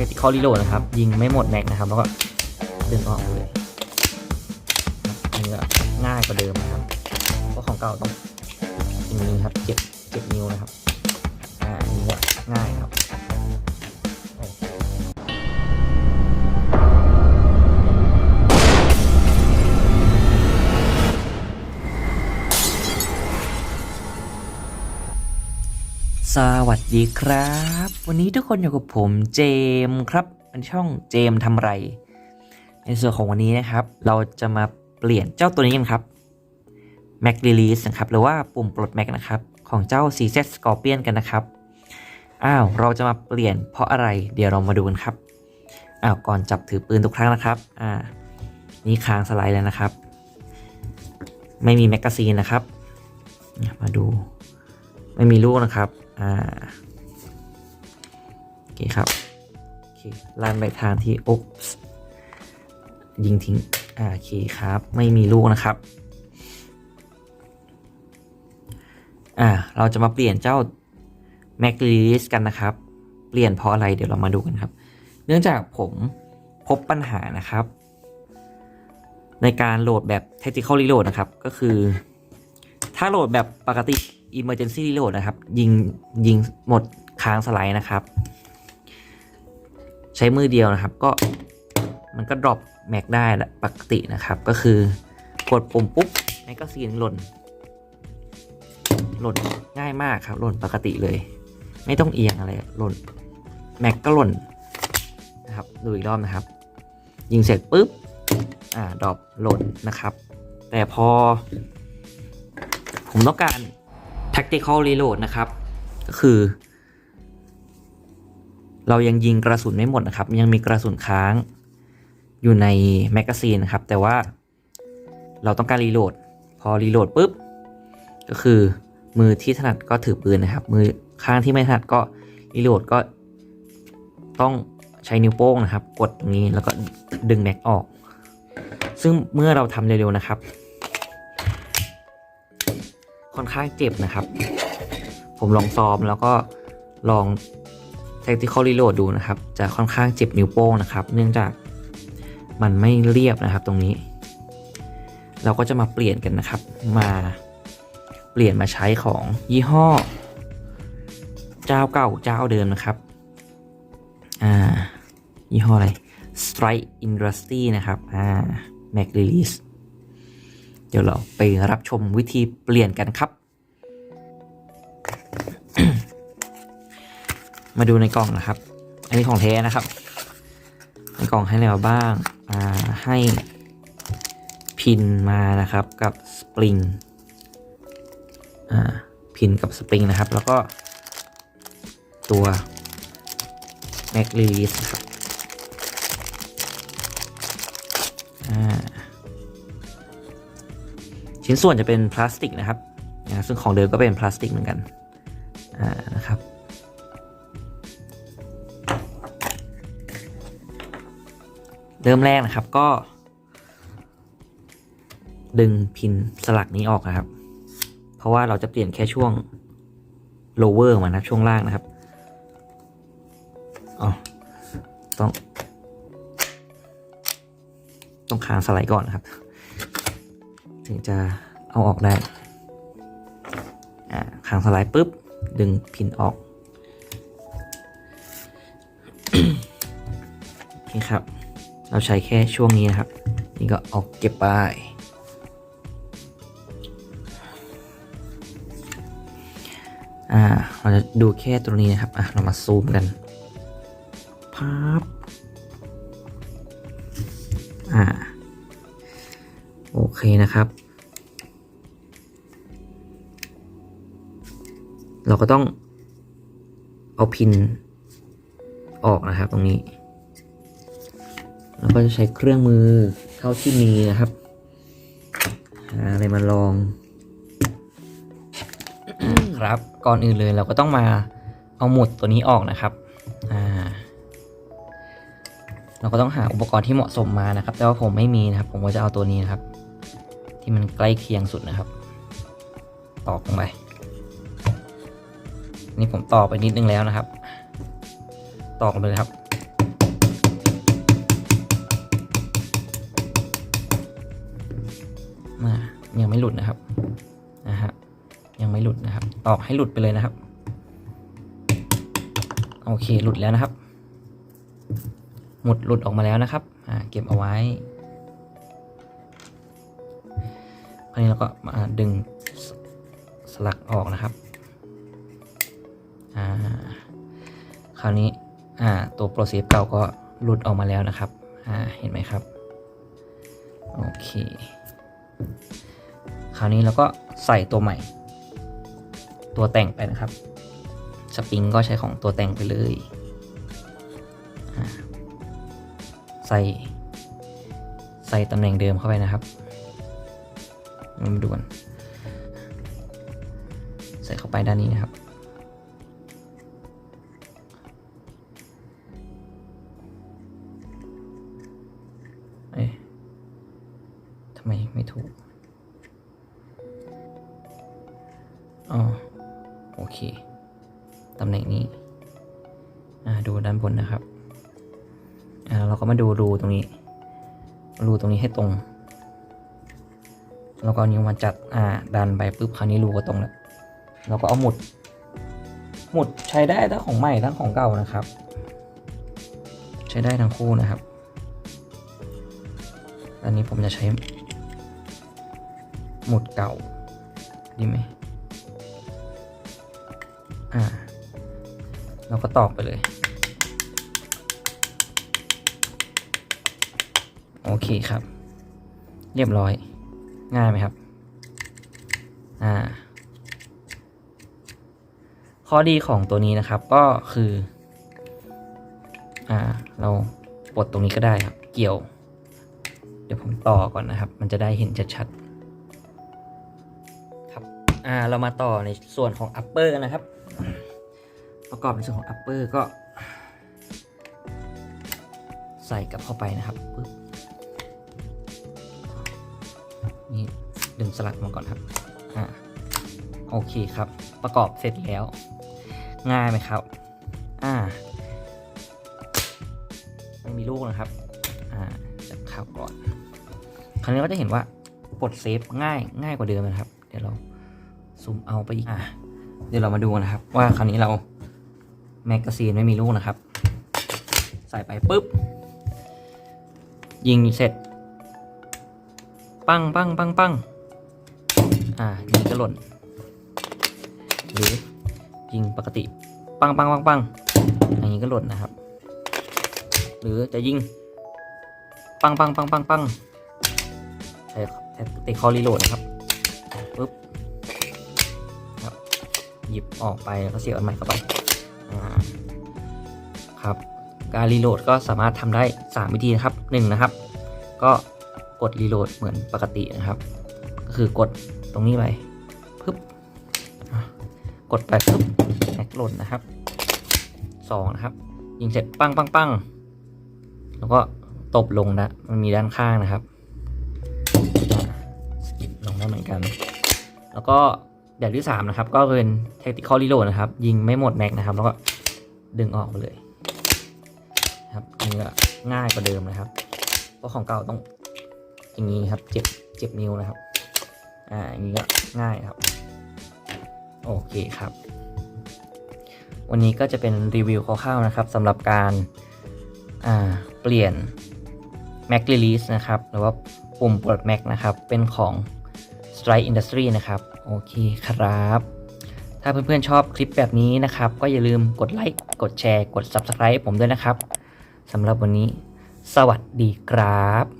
tactical reload นะครับ ยิงไม่หมดแม็กนะครับ แล้วก็ดึงออกเลยอันนี้ก็ง่ายกว่าเดิมนะครับ เพราะของเก่าต้องอย่างนี้ครับเจ็บเจ็บนิ้วนะครับ อ่าอันนี้ก็ง่ายครับ สวัสดีครับ วันนี้ทุกคนอยู่กับผมเจมครับเป็นช่องเจมทำไร ในส่วนของวันนี้นะครับ เราจะมาเปลี่ยนเจ้าตัวนี้กันครับ Mac Release นะครับ หรือว่าปุ่มปลด Mac นะครับ ของเจ้า CZ Scorpion กันนะครับ อ้าว เราจะมาเปลี่ยนเพราะอะไร เดี๋ยวเรามาดูกันครับ อ้าว ก่อนจับถือปืนทุกครั้งนะครับ อ่า นี่ค้างสไลด์แล้วนะครับ ไม่มีแมกกาซีนนะครับ มาดู ไม่มีลูกนะครับ อ่าโอเคครับโอเคลั่นไปทางที่อุ๊บยิงทิ้งอ่าโอเคครับ ไม่มีลูกนะครับ อ่า เราจะมาเปลี่ยนเจ้า Mac Release กันนะครับ เปลี่ยนเพราะอะไรเดี๋ยวเรามาดูกันครับ เนื่องจากผมพบปัญหานะครับ ในการโหลดแบบ Tactical Reload นะครับ ก็คือ ถ้าโหลดแบบปกติ Emergency Reload นะครับ ยิงยิงหมดค้างสไลด์นะครับ ใช้มือเดียวนะครับ ก็มันก็ดรอปแม็กได้ปกตินะครับ ก็คือกดปุ่มปุ๊บแม็กกาซีนหล่น หล่นง่ายมากครับ หล่นปกติเลย ไม่ต้องเอียงอะไรหล่นแม็กก็หล่นนะครับดูอีกรอบนะครับ ยิงเสร็จปุ๊บอ่าดรอปหล่นนะครับ แต่พอผมต้องการ tactical reload นะครับ ก็คือ เรายังยิงกระสุนไม่หมดนะครับ ยังมีกระสุนค้างอยู่ในแมกกาซีนนะครับ แต่ว่าเราต้องการรีโหลด พอรีโหลดปุ๊บ ก็คือมือที่ถนัดก็ถือปืนนะครับ มือข้างที่ไม่ถนัดก็รีโหลดก็ต้องใช้นิ้วโป้งนะครับ กดตรงนี้แล้วก็ดึงแม็กออก ซึ่งเมื่อเราทำเร็วๆนะครับ ค่อนข้างเจ็บนะครับ ผมลองซ้อมแล้วก็ลอง tactical reload ดูนะครับ จะค่อนข้างเจ็บนิ้วโป้งนะครับ เนื่องจากมันไม่เรียบนะครับตรงนี้ เราก็จะมาเปลี่ยนกันนะครับ มาเปลี่ยนมาใช้ของยี่ห้อ เจ้าเก่าเจ้าเดิมนะครับ อ่า ยี่ห้ออะไร Strike Industry นะครับ อ่า Mac Release เดี๋ยวเราไปรับชมวิธีเปลี่ยนกันครับ มาดูในกล่องนะครับ อันนี้ของแท้นะครับ ในกล่องให้อะไราบ้างอ่าให้พินมานะครับกับสปริงอ่าพินกับสปริงนะครับ แล้วก็ตัว Mac Release นะครับอ่า ชิ้นส่วนจะเป็นพลาสติกนะครับซึ่งของเดิมก็เป็นพลาสติกเหมือนกันนะครับเริ่มแรกนะครับก็ ดึงพินสลักนี้ออกนะครับ เพราะว่าเราจะเปลี่ยนแค่ช่วง lower มานะครับช่วงล่างนะครับอ๋อต้อง ต้องค้างสไลด์ก่อนนะครับ ถึงจะเอาออกได้อ่างสไลด์ปุ๊บ ดึงพินออกโอเคครับ เราใช้แค่ช่วงนี้นะครับ นี่ก็ออกเก็บไปอ่าเราจะดูแค่ตรงนี้นะครับ อะ เรามาซูมกันพับอ่า โอเคนะครับ เราก็ต้องเอาพินออกนะครับตรงนี้ แล้วก็จะใช้เครื่องมือเท่าที่มีนะครับหาอะไรมาลอง ครับก่อนอื่นเลยเราก็ต้องมาเอาหมุดตัวนี้ออกนะครับอ่าเราก็ต้องหาอุปกรณ์ที่เหมาะสมมานะครับ แต่ว่าผมไม่มีนะครับ ผมก็จะเอาตัวนี้นะครับ ที่มันใกล้เคียงสุดนะครับ ตอกลงไป นี่ผมต่อไปนิดนึงแล้วนะครับ ต่อกไปเลยครับมายังไม่หลุดนะครับนะฮะยังไม่หลุดนะครับ ตอกให้หลุดไปเลยนะครับ โอเคหลุดแล้วนะครับ หมุดหลุดออกมาแล้วนะครับอ่าเก็บเอาไว้คราวนี้เราก็มาดึงสลักออกนะครับ อ่าคราวนี้อ่าตัวโปรเซสเก่าก็หลุดออกมาแล้วนะครับอ่าเห็นไหมครับโอเคคราวนี้เราก็ใส่ตัวใหม่ ตัวแต่งไปนะครับสปริงก็ใช้ของตัวแต่งไปเลยใส่ใส่ตำแหน่งเดิมเข้าไปนะครับมาดูกันใส่เข้าไปด้านนี้นะครับ ไม่ถูก อ๋อ โอเค ตำแหน่งนี้ อ่า ดูด้านบนนะครับ อ่า เราก็มาดูรูตรงนี้ รูตรงนี้ให้ตรง แล้วก็เอานิ้วมาจัด อ่า ดันไปปุ๊บคราวนี้รูก็ตรงแล้ว เราก็เอาหมุด หมุดใช้ได้ทั้งของใหม่ทั้งของเก่านะครับ ใช้ได้ทั้งคู่นะครับอันนี้ผมจะใช้ หมุดเก่า ดีไหมอ่า เราก็ตอกไปเลย โอเคครับ เรียบร้อย ง่ายไหมครับ อ่า ข้อดีของตัวนี้นะครับก็คือ อ่า เราปลดตรงนี้ก็ได้ครับ เกี่ยว เดี๋ยวผมต่อก่อนนะครับ มันจะได้เห็นชัดๆ อ่าเรามาต่อในส่วนของ upper กันนะครับ ประกอบในส่วนของ upper ก็ ใส่กลับเข้าไปนะครับปึ๊บนี่ดึงสลักมาก่อนครับอ่าโอเคครับ ประกอบเสร็จแล้ว ง่ายไหมครับ อ่า ไม่มีลูกนะครับ อ่าจับข่าวก่อน คราวนี้ก็จะเห็นว่า กดเซฟง่ายง่ายกว่าเดิมนะครับ เดี๋ยวเรา ซูมเอาไปอีกอ่าเดี๋ยวเรามาดูกันนะครับ ว่าคราวนี้เราแมกกาซีนไม่มีลูกนะครับ ใส่ไปปุ๊บ ยิงเสร็จ ปังปังปังปังอ่ายิงก็หล่น หรือยิงปกติ ปังปังปังปังอย่างนี้ก็หล่นนะครับ หรือจะยิง ปังปังปังปังปังใช้ใช้ติคอรีโหลดนะครับ หยิบออกไปแล้วก็เสียบอันใหม่เข้าไปครับการรีโหลดก็สามารถทำได้ 3 วิธีนะครับ1นะครับ ก็กดรีโหลดเหมือนปกตินะครับ ก็คือกดตรงนี้ไปปึ๊บกดไปปึ๊บแม็กโหลดนะครับสองนะครับ ยิงเสร็จปังปังปังแล้วก็ตบลงนะ มันมีด้านข้างนะครับสกิปลงได้เหมือนกัน แล้วก็ แบบที่ 3 นะครับ ก็เป็น tactical reload นะครับ ยิงไม่หมดแม็กนะครับ แล้วก็ดึงออกมาเลยครับอันนี้ก็ง่ายกว่าเดิมนะครับ เพราะของเก่าต้องอย่างนี้ครับ เจ็บเจ็บนิ้วนะครับ อ่าอย่างนี้ก็ง่ายครับ โอเคครับ วันนี้ก็จะเป็นรีวิวคร่าวๆนะครับสำหรับการอ่าเปลี่ยน Mac Release นะครับ หรือว่าปุ่มปลด Mac นะครับ เป็นของ Strike Industry นะครับ โอเคครับ ถ้าเพื่อนๆชอบคลิปแบบนี้นะครับ ก็อย่าลืมกดไลค์ กดแชร์ กด Subscribe ผมด้วยนะครับสำหรับวันนี้ สวัสดีครับ